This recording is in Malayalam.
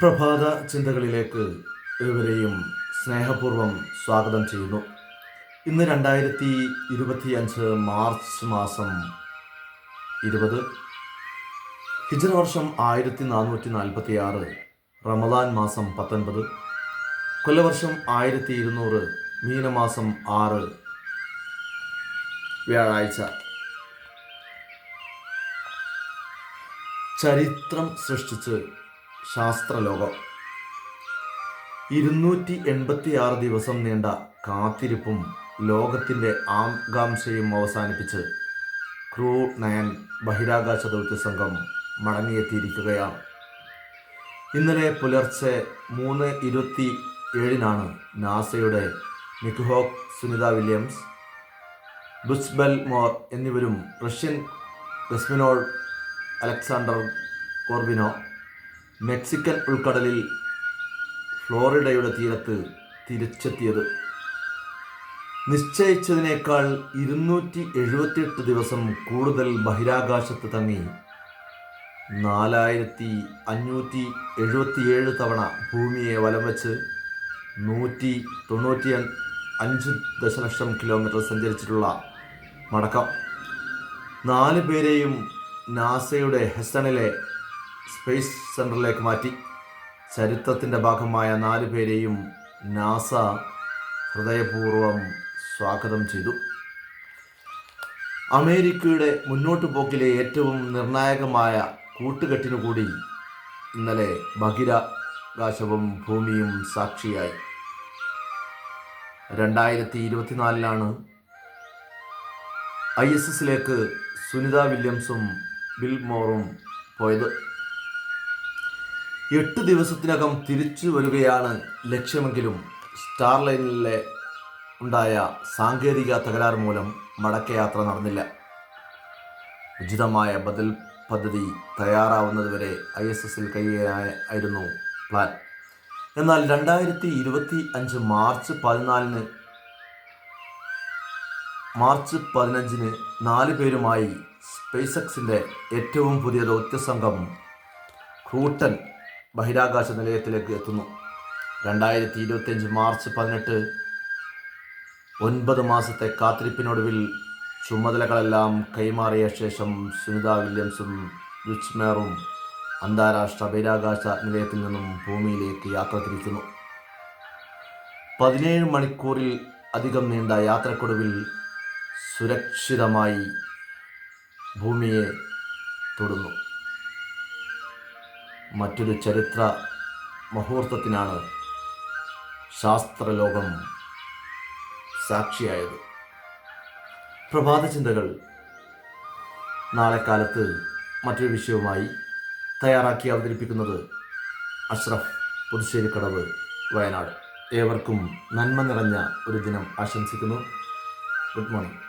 പ്രഭാത ചിന്തകളിലേക്ക് ഏവരെയും സ്നേഹപൂർവം സ്വാഗതം ചെയ്യുന്നു. ഇന്ന് രണ്ടായിരത്തി ഇരുപത്തി അഞ്ച് മാർച്ച് മാസം ഇരുപത്. ഹിജറ വർഷം ആയിരത്തി നാനൂറ്റി നാൽപ്പത്തി ആറ് റമദാൻ മാസം പത്തൊൻപത്. കൊല്ലവർഷം ആയിരത്തി ഇരുന്നൂറ് മീനമാസം ആറ്. വ്യാഴാഴ്ച. ചരിത്രം സൃഷ്ടിച്ച് ശാസ്ത്രലോകം. ഇരുന്നൂറ്റി എൺപത്തി ആറ് ദിവസം നീണ്ട കാത്തിരിപ്പും ലോകത്തിന്റെ ആകാംക്ഷയും അവസാനിപ്പിച്ച് ക്രൂ നയൻ ബഹിരാകാശ ദൗത്യ സംഘം മടങ്ങിയെത്തിയിരിക്കുകയാണ്. ഇന്നലെ പുലർച്ചെ മൂന്ന് ഇരുപത്തി ഏഴിനാണ് നാസയുടെ Nick Hague Sunita Williams Butch Wilmore എന്നിവരും Russian cosmonaut Alexander Gorbunov Mexican ഉൾക്കടലിൽ ഫ്ലോറിഡയുടെ തീരത്ത് തിരിച്ചെത്തിയത്. നിശ്ചയിച്ചതിനേക്കാൾ ഇരുന്നൂറ്റി എഴുപത്തിയെട്ട് ദിവസം കൂടുതൽ ബഹിരാകാശത്ത് തങ്ങി. നാലായിരത്തി അഞ്ഞൂറ്റി എഴുപത്തിയേഴ് തവണ ഭൂമിയെ വലം വെച്ച് നൂറ്റി തൊണ്ണൂറ്റി അഞ്ച് ദശലക്ഷം കിലോമീറ്റർ സഞ്ചരിച്ചിട്ടുള്ള മടക്കം. നാല് പേരെയും നാസയുടെ ഹെസണിലെ സ്പേസ് സെന്ററിലേക്ക് മാറ്റി. ചരിത്രത്തിന്റെ ഭാഗമായ നാല് പേരെയും നാസ ഹൃദയപൂർവം സ്വാഗതം ചെയ്തു. അമേരിക്കയുടെ മുന്നോട്ട് പോക്കിലെ ഏറ്റവും നിർണായകമായ കൂട്ടുകെട്ടിനു കൂടി ഇന്നലെ ബഹിരാകാശവും ഭൂമിയും സാക്ഷിയായി. രണ്ടായിരത്തി ഇരുപത്തിനാലിലാണ് ഐ എസ് എസിലേക്ക് സുനിത വില്യംസും ബിൽ മോറും പോയത്. എട്ട് ദിവസത്തിനകം തിരിച്ചു വരികയാണ് ലക്ഷ്യമെങ്കിലും സ്റ്റാർലൈനിലെ ഉണ്ടായ സാങ്കേതിക തകരാറ് മൂലം മടക്കയാത്ര നടന്നില്ല. ഉചിതമായ ബദൽ പദ്ധതി തയ്യാറാവുന്നതുവരെ ഐ എസ് എസിൽ കഴിയാനായിരുന്നു പ്ലാൻ. എന്നാൽ രണ്ടായിരത്തി ഇരുപത്തി അഞ്ച് മാർച്ച് പതിനാലിന് മാർച്ച് പതിനഞ്ചിന് നാല് പേരുമായി സ്പേസക്സിന്റെ ഏറ്റവും പുതിയ ദൗത്യസംഘം ക്രൂട്ടൻ ബഹിരാകാശ നിലയത്തിലേക്ക് എത്തുന്നു. രണ്ടായിരത്തി ഇരുപത്തിയഞ്ച് മാർച്ച് പതിനെട്ട് ഒൻപത് മാസത്തെ കാത്തിരിപ്പിനൊടുവിൽ ചുമതലകളെല്ലാം കൈമാറിയ ശേഷം സുനിത വില്യംസും വിച്ച്മേറും അന്താരാഷ്ട്ര ബഹിരാകാശ നിലയത്തിൽ നിന്നും ഭൂമിയിലേക്ക് യാത്ര തിരിക്കുന്നു. പതിനേഴ് മണിക്കൂറിൽ അധികം നീണ്ട യാത്രക്കൊടുവിൽ സുരക്ഷിതമായി ഭൂമിയെ തൊടുന്നു. മറ്റൊരു ചരിത്ര മുഹൂർത്തത്തിനാണ് ശാസ്ത്രലോകം സാക്ഷിയായത്. പ്രഭാത ചിന്തകൾ നാളെ കാലത്ത് മറ്റൊരു വിഷയവുമായി തയ്യാറാക്കി അവതരിപ്പിക്കുന്നത് അഷ്റഫ് പുതുശ്ശേരിക്കടവ് വയനാട്. ഏവർക്കും നന്മ നിറഞ്ഞ ഒരു ദിനം ആശംസിക്കുന്നു. Good morning.